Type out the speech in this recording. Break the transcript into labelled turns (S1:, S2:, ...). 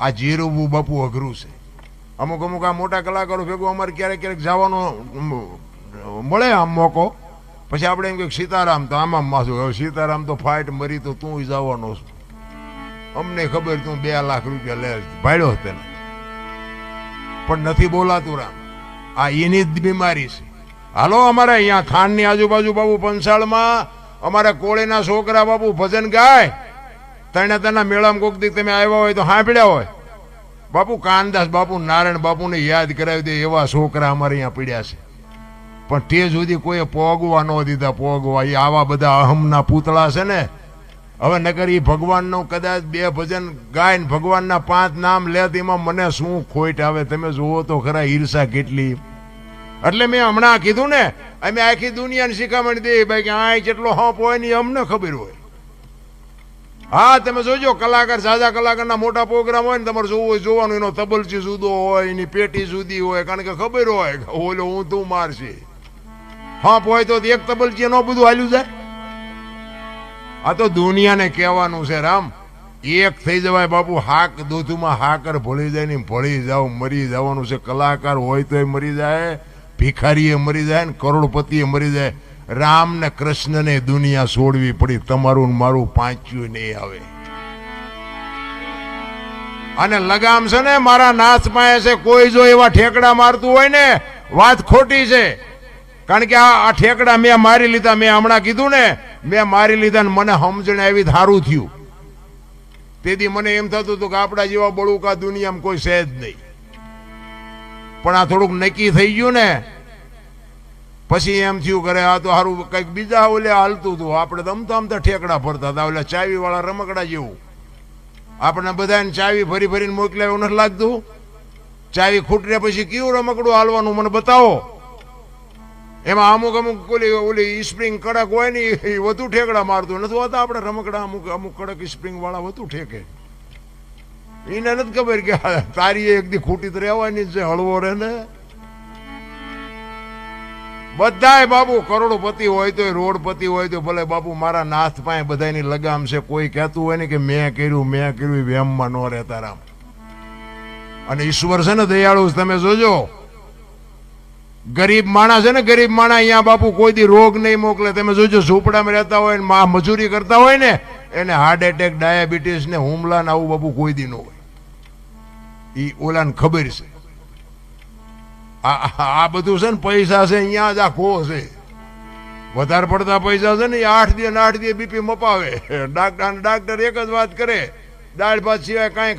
S1: આ જીરવવું બાપુ અઘરું છે. અમુક અમુક આ મોટા કલાકારો ભેગું અમારે ક્યારેક ક્યારેક જવાનો મળે આમ મોકો. પછી આપણે એમ કે સીતારામ તો આમાં હવે સીતારામ તો ફાઇટ મરી તો તું જવાનો અમને ખબર તું બે લાખ રૂપિયા લે, ભાડ્યો તેને પણ નથી બોલાતું રામ. આ એની જ બીમારી છે. હાલો અમારે અહીંયા ખાંડની આજુબાજુ બાબુ પંસાળમાં અમારા કોળીના છોકરા બાબુ ભજન ગાય. તણે તેના મેળામાં કોક દી તમે આવ્યા હોય તો સાંભળ્યા હોય. બાપુ કાનદાસ, બાપુ નારાયણ, બાપુને યાદ કરાવી દે એવા છોકરા અમારે અહીંયા પીડ્યા છે. પણ તે સુધી કોઈએ પોગવા ન દીધા, પોગવા. એ આવા બધા અહમના પૂતળા છે ને. હવે નગર એ ભગવાનનું કદાચ બે ભજન ગાય ને ભગવાનના પાંચ નામ લે તેમાં મને શું ખોટ આવે? તમે જુઓ તો ખરા ઈર્ષા કેટલી. એટલે મેં હમણાં કીધું ને, અમે આખી દુનિયાને શિખામણ દે ભાઈ કે આ જેટલો હપ હોય ને અમને ખબર હોય. હા, તમે જોજો, કલાકાર સાજા કલાકારના મોટા પ્રોગ્રામ હોય ને, તમારે જોવું હોય, જોવાનું, એનો તબલચી જુદો હોય, એની પેટી જુદી હોય, કારણ કે ખબર હોય ઓલો હું તું મારશે. હા હોય તો એક તબલચી નો બધું હાલ્યું જાય. આ તો દુનિયાને કહેવાનું છે, રામ. એક થઈ જવાય બાપુ, હાક દૂધમાં હાકર ભળી જાય ને, ભળી જાવ, મરી જવાનું છે. કલાકાર હોય તોય મરી જાય, ભિખારીએ મરી જાય ને, કરોડપતિએ મરી જાય. રામ ને કૃષ્ણને દુનિયા છોડવી પડી, તમારું મારું પાંચ્યું નહીં આવે. અને લગામ છે ને, મારા નાથ પાસે છે, કોઈ જો એવા ઠેકડા મારતું હોય ને, વાત ખોટી છે. કારણ કે આ આ ઠેકડા મેં મારી લીધા, મેં હમણાં કીધું ને, મેં મારી લીધા ને મને સમજણ આવી સારું થયું. તેથી મને એમ થતું હતું કે આપણા જેવા બળુકા દુનિયામાં કોઈ છે જ નહીં. પણ આ થોડુંક નક્કી થઈ ગયું ને પછી એમ થયું કરે આ તો સારું કંઈક બીજા ઓલે હાલતું હતું. આપણે તો અમતા અમતા ઠેકડા ફરતા હતા, ઓલા ચાવીવાળા રમકડા જેવું. આપણે બધાને ચાવી ફરી ફરીને મોકલ્યા એવું નથી લાગતું? ચાવી ખૂટને પછી કયું રમકડું હાલવાનું મને બતાવો? એમાં અમુક અમુક ઓલી ઓલી સ્પ્રિંગ કડક હોય ને, એ વધુ ઠેકડા મારતું. નથી હોતા આપણે રમકડા અમુક અમુક કડક સ્પ્રિંગવાળા વધુ ઠેકે. એને નથી ખબર કે તારી એક દી ખૂટી તો રહેવાની છે, હળવો રહે ને. બધાય બાબુ કરોડપતિ હોય તો રોડપતિ હોય તો ભલે બાપુ મારા નાથ પાસે બધાની લગામ છે, કોઈ કહેતું હોય ને કે મેં કર્યું મેં કર્યું વેમમાં ન રહેતા રામ. અને ઈશ્વર છે ને દયાળુ, તમે જોજો. ગરીબ માણસ છે ને, ગરીબ માણસ અહીંયા બાપુ કોઈ દી રોગ નહીં મોકલે. તમે જોજો, ઝૂંપડામાં રહેતા હોય ને, મા મજૂરી કરતા હોય ને, એને હાર્ટ એટેક ડાયાબિટીસ ને હુમલા ને આવું બાપુ કોઈ દી ન હોય. એ ઓલાને ખબર છે. આ બધું છે ને પૈસા છે અહીંયા જ આખો છે. વધારે પડતા પૈસા છે ને આઠ દી આઠ દી બીપી મપાવે. ડાક્ટર ડાક્ટર એક જ વાત કરે, દાળ ભાત સિવાય કાંઈ